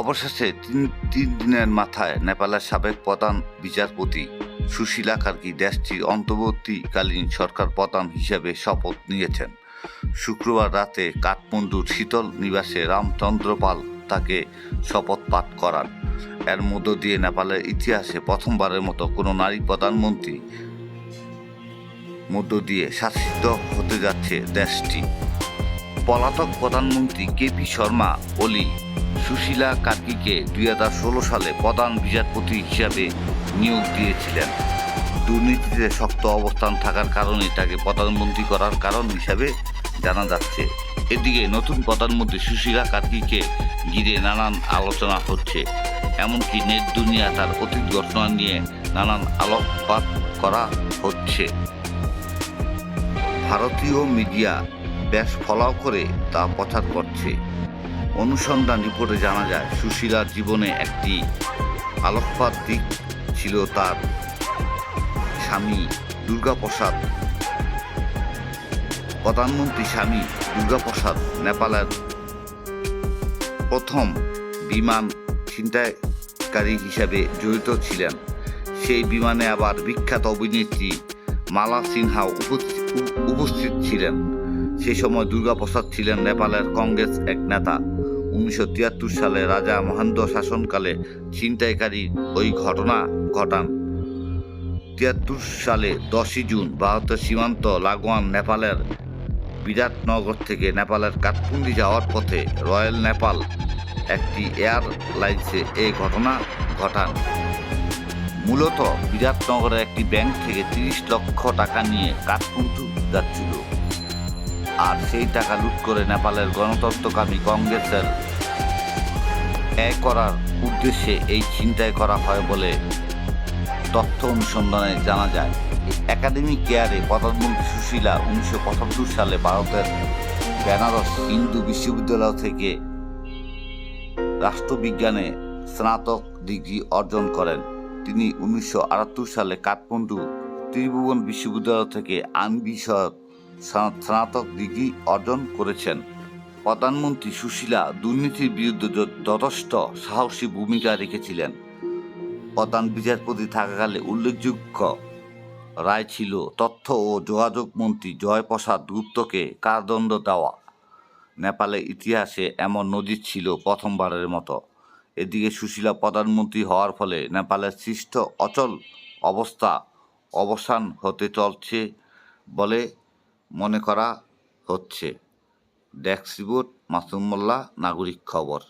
অবশেষে তিন তিন দিনের মাথায় নেপালের সাবেক প্রধান বিচারপতি সুশীলা কার্কি দেশটির অন্তর্বর্তীকালীন সরকার প্রধান হিসেবে শপথ নিয়েছেন। শুক্রবার রাতে কাঠমান্ডুর শীতল নিবাসে রামচন্দ্র পাল তাকে শপথ পাঠ করান। এর মধ্য দিয়ে নেপালের ইতিহাসে প্রথমবারের মতো কোনো নারী প্রধানমন্ত্রী মধ্য দিয়ে শাসিত হতে যাচ্ছে দেশটি। পলাতক প্রধানমন্ত্রী কেপি শর্মা ওলি সুশীলা কার্কিকে দুই হাজার ষোলো সালে প্রধান বিচারপতি হিসাবে নিয়োগ দিয়েছিলেন। দুর্নীতিতে শক্ত অবস্থান থাকার কারণে তাকে প্রধানমন্ত্রী করার কারণ হিসাবে জানা যাচ্ছে। এদিকে নতুন প্রধানমন্ত্রী সুশীলা কার্কিকে ঘিরে নানান আলোচনা হচ্ছে। এমনকি নেট দুনিয়া তার অতীত ঘটনা নিয়ে নানান আলোকপাত করা হচ্ছে। ভারতীয় মিডিয়া বেশ ফলাও করে তা প্রচার করছে। অনুসন্ধান রিপোর্টে জানা যায়, সুশীলার জীবনে একটি আলোকপাত দিক ছিল তার স্বামী দুর্গাপ্রসাদ। প্রধানমন্ত্রী স্বামী দুর্গাপ্রসাদ নেপালের প্রথম বিমান ছিনতাইকারী হিসাবে জড়িত ছিলেন। সেই বিমানে আবার বিখ্যাত অভিনেত্রী মালা উপস্থিত উপস্থিত ছিলেন। সেই সময় দুর্গাপ্রসাদ ছিলেন নেপালের কংগ্রেস এক নেতা। উনিশশো তিয়াত্তর সালে রাজা মহেন্দ্র শাসনকালে ছিনতাইকারী ওই ঘটনা ঘটান। তিয়াত্তর সালে দশই জুন ভারতের সীমান্ত লাগোয়ান নেপালের বিরাটনগর থেকে নেপালের কাঠপুন্দি যাওয়ার পথে রয়্যাল নেপাল একটি এয়ারলাইন্সে এই ঘটনা ঘটান। মূলত বিরাটনগরের একটি ব্যাংক থেকে তিরিশ লক্ষ টাকা নিয়ে কাঠপুন্টু যাচ্ছিল। আর সেই টাকা লুট করে নেপালের গণতন্ত্রকামী কংগ্রেসের ব্যয় করার উদ্দেশ্যে এই ছিনতাই করা হয় বলে তথ্য অনুসন্ধানে জানা যায়। একাডেমিক কেয়ারে প্রধানমন্ত্রী সুশীলা উনিশশো পঁচাত্তর সালে ভারতের বেনারস হিন্দু বিশ্ববিদ্যালয় থেকে রাষ্ট্রবিজ্ঞানে স্নাতক ডিগ্রি অর্জন করেন। তিনি উনিশশো আটাত্তর সালে কাঠমান্ডু ত্রিভুবন বিশ্ববিদ্যালয় থেকে আইন বিষয়ক স্নাতক ডিগ্রি অর্জন করেছেন। প্রধানমন্ত্রী সুশীলা দুর্নীতির বিরুদ্ধে যথেষ্ট সাহসী ভূমিকা রেখেছিলেন। প্রধান বিচারপতি থাকাকালে উল্লেখযোগ্য রায় ছিল তথ্য ও যোগাযোগ মন্ত্রী জয়প্রসাদ গুপ্তকে কারাদণ্ড দেওয়া। নেপালের ইতিহাসে এমন নজির ছিল প্রথমবারের মতো। এদিকে সুশীলা প্রধানমন্ত্রী হওয়ার ফলে নেপালের সৃষ্ট অচল অবস্থা অবসান হতে চলছে বলে মনে করা হচ্ছে। ড্যাক্সিবোর্ড মাসুম মোল্লা নাগরিক খবর।